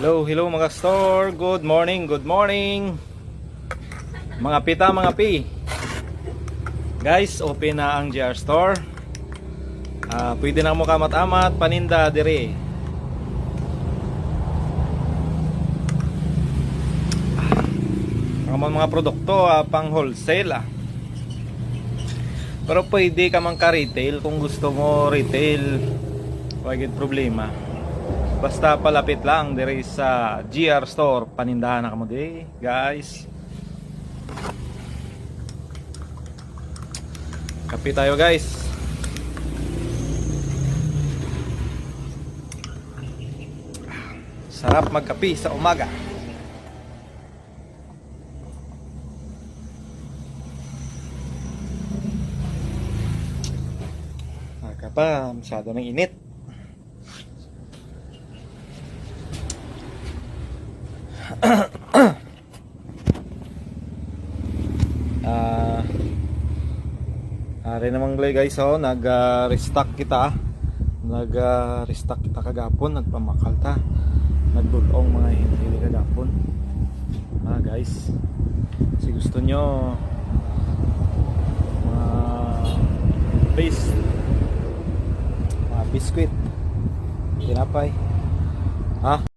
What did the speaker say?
Hello, hello mga store. Good morning, good morning. Mga pita, mga pi. Guys, open na ang GR store. Ah, pwede na mo kamat-amat paninda dire. Ah, Ang mga produkto ah, pang wholesale ah. Pero pwede ka man ka-retail kung gusto mo retail. Wagid problema. Basta palapit lang dire sa GR Store. Panindahan na kamo di, guys. Kape tayo, guys. Sarap magkape sa umaga. Aga pa, masyado ng init. Ah, Ari namang glay guys oh, nag-restock kita. Nag-restock kita kagapon, nagpamakal ta. Nagdulong mga hindi kagapon. Ah guys. Si gusto nyo mga base mga biskwit tinapay ha